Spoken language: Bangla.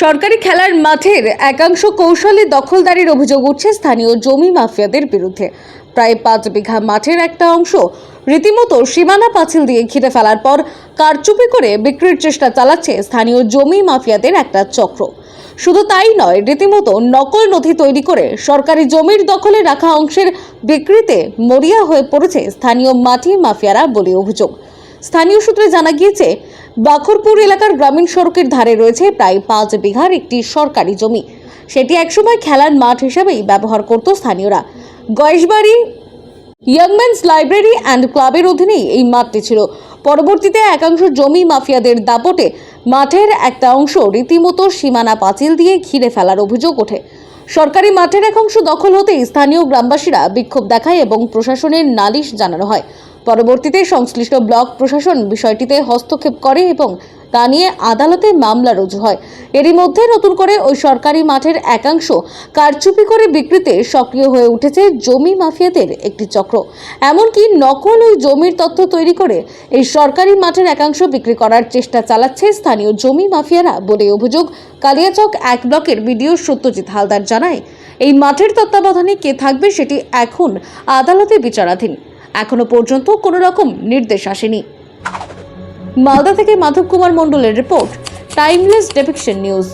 সরকারি খেলার মাঠের একাংশ কৌশলে দখলদারির অভিযোগ উঠছে স্থানীয় জমি মাফিয়াদের বিরুদ্ধে। প্রায় পাঁচ বিঘা মাঠের একটা অংশ রীতিমতো সীমানা পাঁচিল দিয়ে ঘিরে ফেলার পর কারচুপি করে বিক্রির চেষ্টা চালাচ্ছে স্থানীয় জমি মাফিয়াদের একটা চক্র। শুধু তাই নয়, রীতিমতো নকল নথি তৈরি করে সরকারি জমির দখলে রাখা অংশের বিক্রিতে মরিয়া হয়ে পড়েছে স্থানীয় মাটি মাফিয়ারা বলে অভিযোগ। স্থানীয় সূত্রে জানা গিয়েছে বাখরপুর এলাকার গ্রামীণ সড়কের ধারে রয়েছে প্রায় পাঁচ বিঘার একটি সরকারি জমি। সেটি একসময় খেলার মাঠ হিসেবেই ব্যবহার করত স্থানীয়রা। গয়েশবাড়ি ইয়াংম্যানস লাইব্রেরি অ্যান্ড ক্লাবের অধীনেই এই মাঠটি ছিল। পরবর্তীতে একাংশ জমি মাফিয়াদের দাপটে মাঠের একটা অংশ রীতিমতো সীমানা পাঁচিল দিয়ে ঘিরে ফেলার অভিযোগ ওঠে। সরকারি মাঠের এক অংশ দখল হতেই স্থানীয় গ্রামবাসীরা বিক্ষোভ দেখায় এবং প্রশাসনের নালিশ জানানো হয়। পরবর্তীতে সংশ্লিষ্ট ব্লক প্রশাসন বিষয়টিতে হস্তক্ষেপ করে এবং তা নিয়ে আদালতে মামলা রুজু হয়। এরই মধ্যে নতুন করে ওই সরকারি মাঠের একাংশ কারচুপি করে বিক্রিতে সক্রিয় হয়ে উঠেছে জমি মাফিয়াদের একটি চক্র। এমনকি নকল ওই জমির তথ্য তৈরি করে এই সরকারি মাঠের একাংশ বিক্রি করার চেষ্টা চালাচ্ছে স্থানীয় জমি মাফিয়ারা বলে অভিযোগ। কালিয়াচক এক ব্লকের বিডিও সত্যজিৎ হালদার জানায়, এই মাঠের তত্ত্বাবধানে কে থাকবে সেটি এখন আদালতে বিচারাধীন। এখনও পর্যন্ত কোনো রকম নির্দেশ আসেনি। মালদা থেকে মাধব কুমার মণ্ডলের রিপোর্ট, টাইমলেস ডেপিকশন নিউজ।